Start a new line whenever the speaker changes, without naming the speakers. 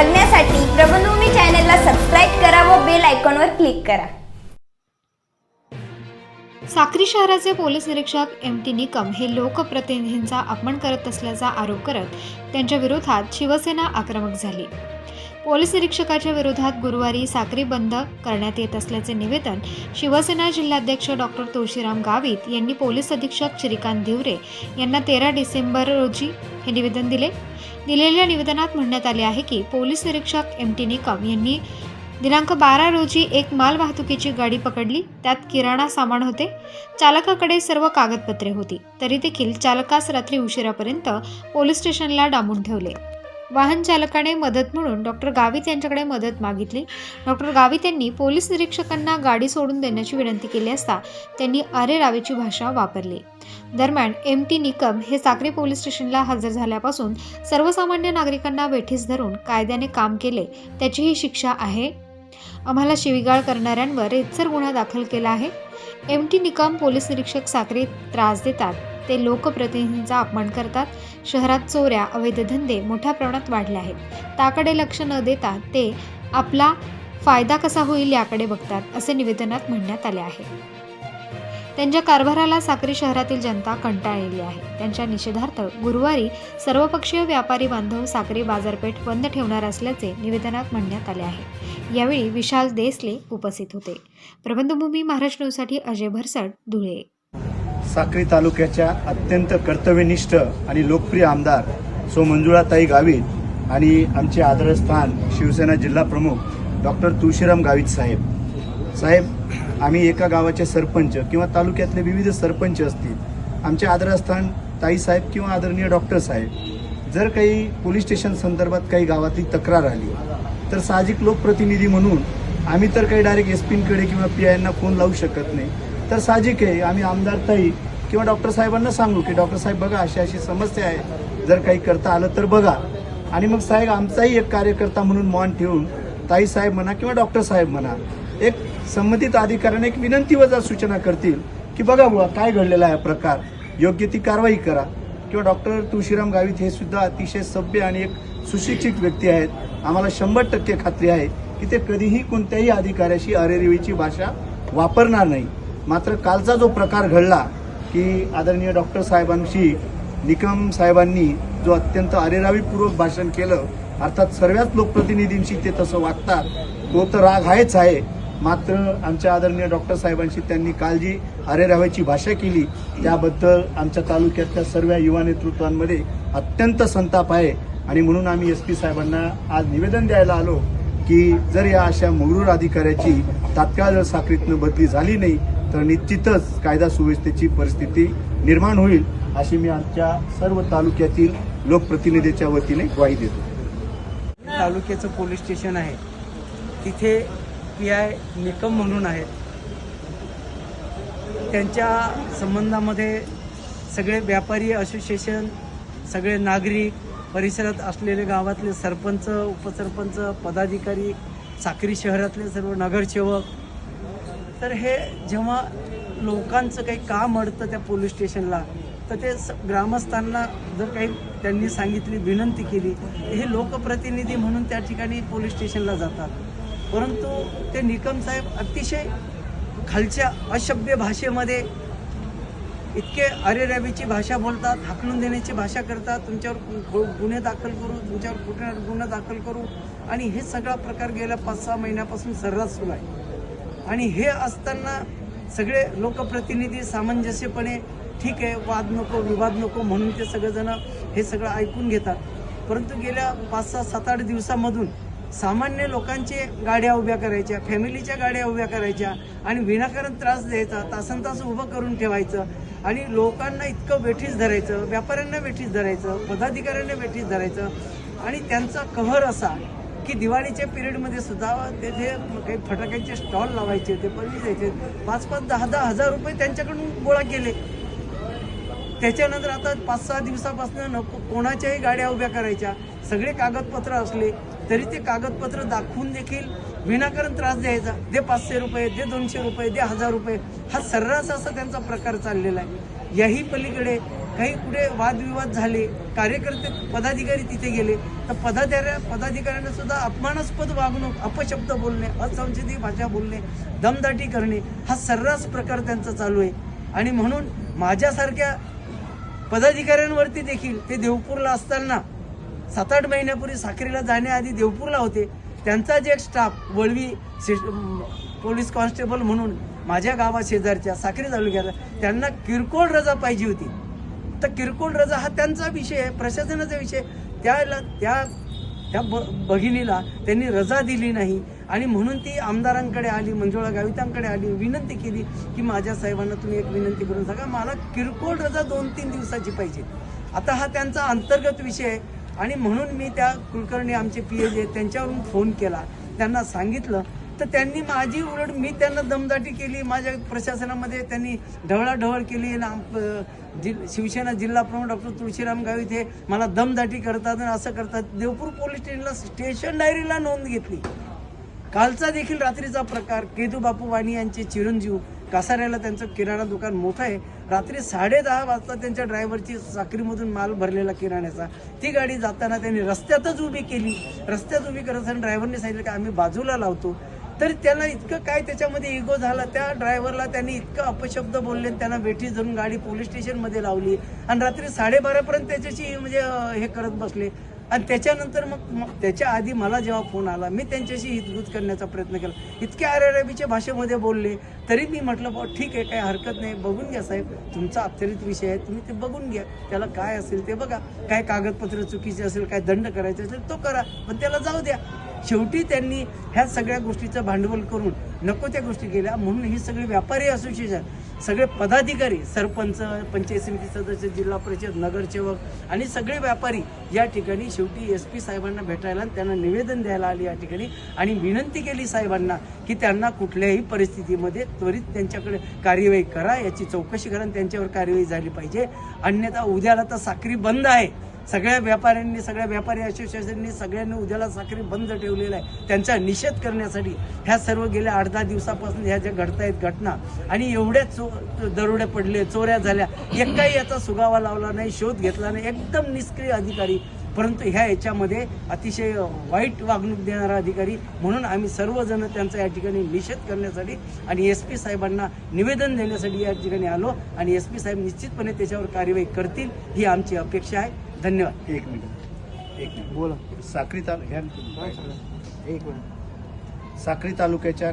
बघण्यासाठी प्रबंधभूमी चॅनलला सबस्क्राईब करा व बेल आयकॉनवर क्लिक करा.
साक्री शहराचे पोलीस निरीक्षक एम टी निकम हे लोकप्रतिनिधींचा अपमान करत असल्याचा आरोप करत त्यांच्या विरोधात शिवसेना आक्रमक झाली. पोलीस निरीक्षकाच्या विरोधात गुरुवारी साक्री बंद करण्यात येत असल्याचे निवेदन शिवसेना जिल्हाध्यक्ष डॉक्टर तुळशीराम गावित यांनी पोलीस अधीक्षक श्रीकांत धिवरे यांना तेरा डिसेंबर रोजी हे निवेदन दिले. दिलेल्या निवेदनात म्हणण्यात आले आहे की पोलीस निरीक्षक एम टी निकम यांनी दिनांक बारा रोजी एक माल वाहतुकीची गाडी पकडली. त्यात किराणा सामान होते. चालकाकडे सर्व कागदपत्रे होती. तरी देखील चालकास रात्री उशिरापर्यंत पोलीस स्टेशनला डांबून ठेवले. वाहन चालकाने मदत म्हणून डॉक्टर गावित यांच्याकडे मदत मागितली. डॉक्टर गावित यांनी पोलीस निरीक्षकांना गाडी सोडून देण्याची विनंती केली असता त्यांनी अरे रावेची भाषा वापरली. दरम्यान एम टी निकम हे साक्री पोलीस स्टेशनला हजर झाल्यापासून सर्वसामान्य नागरिकांना वेठीस धरून कायद्याने काम केले. त्याची ही शिक्षा आहे. आम्हाला शिवीगाळ करणाऱ्यांवर रेतसर गुन्हा दाखल केला आहे. एम टी निकम पोलीस निरीक्षक साक्री त्रास देतात. ते लोकप्रतिनिधींचा अपमान करतात. शहरात चोऱ्या अवैध धंदे मोठ्या प्रमाणात वाढले आहेत. त्याकडे लक्ष न देता ते आपला फायदा कसा होईल याकडे बघतात असे निवेदनात म्हणण्यात आले आहे. त्यांच्या कारभाराला साक्री शहरातील जनता कंटाळलेली आहे. त्यांच्या निषेधार्थ गुरुवारी सर्वपक्षीय व्यापारी बांधव साक्री बाजारपेठ बंद ठेवणार असल्याचे निवेदनात म्हणण्यात आले आहे. यावेळी विशाल देसले उपस्थित होते. प्रबंधभूमी महाराष्ट्र न्यूजसाठी अजय भरसट धुळे.
साक्री तालुक्याच्या अत्यंत कर्तव्यनिष्ठ आणि लोकप्रिय आमदार सो मंजुळाताई गावित आणि आमचे आदरस्थान शिवसेना जिल्हा प्रमुख डॉक्टर तुळशीराम गावित साहेब. साहेब आम्ही एका गावाचे सरपंच किंवा तालुक्यातले विविध सरपंच असतील. आमचे आदरस्थान ताईसाहेब किंवा आदरणीय डॉक्टर साहेब. जर काही पोलीस स्टेशन संदर्भात काही गावातली तक्रार आली तर साहजिक लोकप्रतिनिधी म्हणून आम्ही तर काही डायरेक्ट एस पींकडे किंवा पी आयना फोन लावू शकत नाही. तर साहजिक आहे. आम्ही आमदार ताई किंवा डॉक्टर साहेबांना सांगू की डॉक्टर साहेब बघा अशी अशी समस्या आहे. जर काही करता आलं तर बघा. आणि मग साहेब आमचाही एक कार्यकर्ता म्हणून मान ठेवून ताई साहेब म्हणा किंवा डॉक्टर साहेब म्हणा एक संबंधित अधिकाऱ्याने एक विनंती वजा सूचना करतील की बघा बुवा काय घडलेला आहे प्रकार योग्य ती कारवाई करा. किंवा डॉक्टर तुळशीराम गावित हे सुद्धा अतिशय सभ्य आणि एक सुशिक्षित व्यक्ती आहेत. आम्हाला शंभर टक्के खात्री आहे की ते कधीही कोणत्याही अधिकाऱ्याशी अरेरेवीची भाषा वापरणार नाही. मात्र कालचा जो प्रकार घडला की आदरणीय डॉक्टर साहेबांशी निकम साहेबांनी जो अत्यंत अरेरावीपूर्वक भाषण केलं अर्थात सर्वच लोकप्रतिनिधींशी ते तसं वागतात तो तर राग आहेच आहे. मात्र आमच्या आदरणीय डॉक्टर साहेबांशी त्यांनी काल जी अरेरावीची भाषा केली. त्याबद्दल आमच्या तालुक्यातल्या सर्व युवा नेतृत्वांमध्ये अत्यंत संताप आहे. आणि म्हणून आम्ही एस पी साहेबांना आज निवेदन द्यायला आलो की जर या अशा मुगरूर अधिकाऱ्याची तात्काळ जर साखरीतनं बदली झाली नाही तर निश्चितच कायदा सुव्यवस्थेची परिस्थिती निर्माण होईल अशी मी आमच्या सर्व तालुक्यातील लोकप्रतिनिधीच्या वतीने ग्वाही देतो.
तालुक्याचं पोलीस स्टेशन आहे. तिथे पी आय निकम म्हणून आहेत. त्यांच्या संबंधामध्ये सगळे व्यापारी असोसिएशन सगळे नागरिक परिसरात असलेले गावातले सरपंच उपसरपंच पदाधिकारी साक्री शहरातले सर्व नगरसेवक तर हे जेव्हा लोकांचं काही काम अडतं त्या पोलीस स्टेशनला तर ते स- ग्रामस्थांना जर काही त्यांनी सांगितली विनंती केली तर हे लोकप्रतिनिधी म्हणून त्या ठिकाणी पोलीस स्टेशनला जातात. परंतु ते निकम साहेब अतिशय खालच्या अशभ्य भाषेमध्ये इतके अरेरावीची भाषा बोलतात हाकलून देण्याची भाषा करतात तुमच्यावर गु- गुन्हे दाखल करू तुमच्यावर कुठे गुन्हा दाखल करू आणि हे सगळा प्रकार गेल्या पाच सहा महिन्यापासून सर्रास सुरू आहे. आणि हे असताना सगळे लोकप्रतिनिधी सामंजस्यपणे ठीक आहे वाद नको विवाद नको म्हणून ते सगळेजण हे सगळं ऐकून घेतात. परंतु गेल्या पाच सहा सात आठ दिवसामधून सामान्य लोकांचे गाड्या उभ्या करायच्या फॅमिलीच्या गाड्या उभ्या करायच्या आणि विनाकारण त्रास द्यायचा तासन तास उभं करून ठेवायचं आणि लोकांना इतकं वेठीस धरायचं व्यापाऱ्यांना वेठीस धरायचं पदाधिकाऱ्यांना वेठीस धरायचं आणि त्यांचा कहर असा की दिवाळीच्या पिरियडमध्ये सुद्धा तेथे काही फटाक्यांचे स्टॉल लावायचे ते पण द्यायचे पाच पाच दहा दहा हजार रुपये त्यांच्याकडून गोळा केले. त्याच्यानंतर आता पाच सहा दिवसापासून नको कोणाच्याही गाड्या उभ्या करायच्या. सगळे कागदपत्र असले तरी ते कागदपत्र दाखवून देखील विनाकारण त्रास द्यायचा. दे पाचशे रुपये दे दोनशे रुपये दे हजार रुपये. हा सर्रास असा त्यांचा प्रकार चाललेला आहे. याही पलीकडे काही कुठे वादविवाद झाले कार्यकर्ते पदाधिकारी तिथे गेले तर पदाधिकाऱ्या पदाधिकाऱ्यांना सुद्धा अपमानास्पद वागणूक अपशब्द बोलणे असंसदीय भाषा बोलणे दमदाटी करणे हा सर्रास प्रकार त्यांचा चालू आहे. आणि म्हणून माझ्यासारख्या पदाधिकाऱ्यांवरती देखील ते देवपूरला असताना सात आठ महिन्यापूर्वी साखरेला जाण्याआधी देवपूरला होते. त्यांचा जे एक स्टाफ वळवी पोलीस कॉन्स्टेबल म्हणून माझ्या गावा शेजारच्या साखरे तालुक्याला त्यांना किरकोळ रजा पाहिजे होती. तर किरकोळ रजा हा त्यांचा विषय आहे प्रशासनाचा विषय त्याला त्या त्या ब भगिनीला त्यांनी रजा दिली नाही. आणि म्हणून ती आमदारांकडे आली मंजुळा गावितांकडे आली विनंती केली की माझ्या साहेबांना तुम्ही एक विनंती करून सांगा मला किरकोळ रजा दोन तीन दिवसाची पाहिजे. आता हा त्यांचा अंतर्गत विषय आहे. आणि म्हणून मी त्या कुलकर्णी आमचे पी एच त्यांच्यावरून फोन केला. त्यांना सांगितलं तर त्यांनी माझी उलट मी त्यांना दमदाटी केली माझ्या प्रशासनामध्ये त्यांनी ढवळाढवळ केली. आणि जि शिवसेना जिल्हा प्रमुख डॉक्टर तुळशीराम गावित हे मला दमदाटी करतात आणि असं करतात. देवपूर पोलीस स्टेशनला स्टेशन डायरीला नोंद घेतली. कालचा देखील रात्रीचा प्रकार. केतू बापू वाणी यांचे चिरंजीव कासाऱ्याला त्यांचं किराणा दुकान मोठं आहे. रात्री साडे दहा वाजता त्यांच्या ड्रायव्हरची साखरीमधून माल भरलेला किराण्याचा. ती गाडी जाताना त्यांनी रस्त्यातच उभी केली. रस्त्यात उभी करत असताना ड्रायव्हरने सांगितलं की आम्ही बाजूला लावतो. तर त्याला इतकं काय त्याच्यामध्ये इगो झाला त्या ड्रायव्हरला त्यांनी इतकं अपशब्द बोलले आणि त्यांना वेठी धरून गाडी पोलीस स्टेशनमध्ये लावली. आणि रात्री साडेबारापर्यंत त्याच्याशी म्हणजे हे करत बसले. आणि त्याच्यानंतर मग मग त्याच्या आधी मला जेव्हा फोन आला मी त्यांच्याशी हितगुज करण्याचा प्रयत्न केला. इतक्या अरेरबीच्या भाषेमध्ये बोलले तरी मी म्हटलं बा ठीक आहे काही हरकत नाही. बघून घ्या साहेब तुमचा अत्यारित विषय आहे तुम्ही ते बघून घ्या. त्याला काय असेल ते बघा. काय कागदपत्र चुकीचे असेल काय दंड करायचे असेल तो करा. पण त्याला जाऊ द्या. शेवटी त्यांनी ह्या सगळ्या गोष्टीचं भांडवल करून नको त्या गोष्टी केल्या. म्हणून ही सगळी व्यापारी असोसिएशन सगळे पदाधिकारी सरपंच पंचायत समिती सदस्य जिल्हा परिषद नगरसेवक आणि सगळे व्यापारी या ठिकाणी शेवटी एस पी साहेबांना भेटायला आणि त्यांना निवेदन द्यायला आले या ठिकाणी. आणि विनंती केली साहेबांना की त्यांना कुठल्याही परिस्थितीमध्ये त्वरित त्यांच्याकडे कार्यवाही करा. याची चौकशी करा आणि त्यांच्यावर कार्यवाही झाली पाहिजे. अन्यथा उद्याला तर साखरी बंद आहे. सगळ्या व्यापाऱ्यांनी सगळ्या व्यापारी असोसिएशननी सगळ्यांनी उद्याला साखरी बंद ठेवलेला आहे. त्यांचा निषेध करण्यासाठी ह्या सर्व गेल्या आठ दहा दिवसापासून ह्या ज्या घडत आहेत घटना आणि एवढ्या चो दरोडे पडले चोऱ्या झाल्या एकाही याचा सुगावा लावला नाही शोध घेतला नाही एकदम निष्क्रिय अधिकारी. परंतु ह्या याच्यामध्ये अतिशय वाईट वागणूक देणारा अधिकारी म्हणून आम्ही सर्वजण त्यांचा या ठिकाणी निषेध करण्यासाठी आणि एस पी साहेबांना निवेदन देण्यासाठी या ठिकाणी आलो आणि एस पी साहेब निश्चितपणे त्याच्यावर कार्यवाही करतील ही आमची अपेक्षा आहे. धन्यवाद.
एक मिनिट. एक मिनिट.
बोला.
साक्री तालु ह्या
एक मिनिट.
साक्री तालुक्याच्या